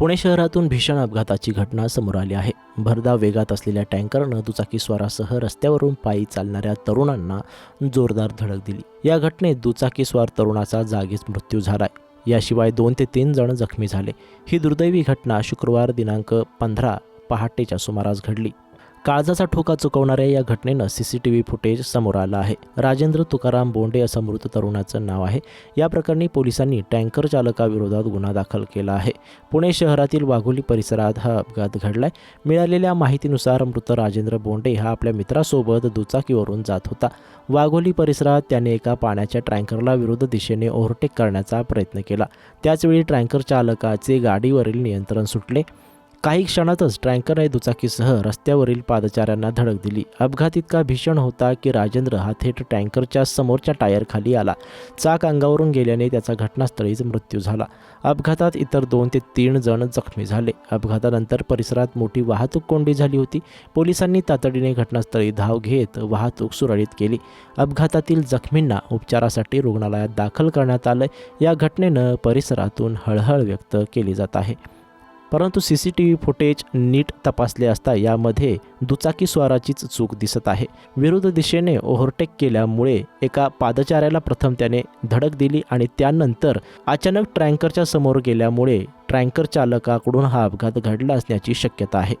पुणे शहरातून भीषण अपघाताची घटना समोर आली आहे. भरधाव वेगात असलेल्या टँकरनं दुचाकीस्वारासह रस्त्यावरून पायी चालणाऱ्या तरुणांना जोरदार धडक दिली. या घटनेत दुचाकीस्वार तरुणाचा जागीच मृत्यू झालाय. याशिवाय दोन ते तीन जण जखमी झाले. ही दुर्दैवी घटना शुक्रवार दिनांक पंधरा पहाटेच्या सुमारास घडली. काळजाचा ठोका चुकवणाऱ्या या घटनेनं C C T V footage समोर आलं आहे. राजेंद्र तुकाराम बोंडे असं मृत तरुणाचं नाव आहे. या प्रकरणी पोलिसांनी टँकर चालकाविरोधात गुन्हा दाखल केला आहे. पुणे शहरातील वाघोली परिसरात हा अपघात घडलाय. मिळालेल्या माहितीनुसार मृत राजेंद्र बोंडे हा आपल्या मित्रासोबत दुचाकीवरून जात होता. वाघोली परिसरात त्याने एका पाण्याच्या टँकरला विरुद्ध दिशेने ओव्हरटेक करण्याचा प्रयत्न केला. त्याचवेळी टँकर चालकाचे गाडीवरील नियंत्रण सुटले. काही क्षणातच टँकरने दुचाकीसह रस्त्यावरील पादचाऱ्यांना धडक दिली. अपघात इतका भीषण होता की राजेंद्र हा थेट टँकरच्या समोरच्या टायरखाली आला. चाक अंगावरून गेल्याने त्याचा घटनास्थळीच मृत्यू झाला. अपघातात इतर दोन ते तीन जण जखमी झाले. अपघातानंतर परिसरात मोठी वाहतूक कोंडी झाली होती. पोलिसांनी तातडीने घटनास्थळी धाव घेत वाहतूक सुरळीत केली. अपघातातील जखमींना उपचारासाठी रुग्णालयात दाखल करण्यात आलं या घटनेनं परिसरातून हळहळ व्यक्त केली जात आहे. परंतु C C T V footage नीट तपासले असता यामध्ये दुचाकी स्वाराचीच चूक दिसत आहे. विरुद्ध दिशेने ओव्हरटेक केल्यामुळे एका पादचाऱ्याला प्रथम त्याने धडक दिली आणि त्यानंतर अचानक ट्रँकरच्या समोर गेल्यामुळे ट्रँकर चालकाकडून हा अपघात घडला असण्याची शक्यता आहे.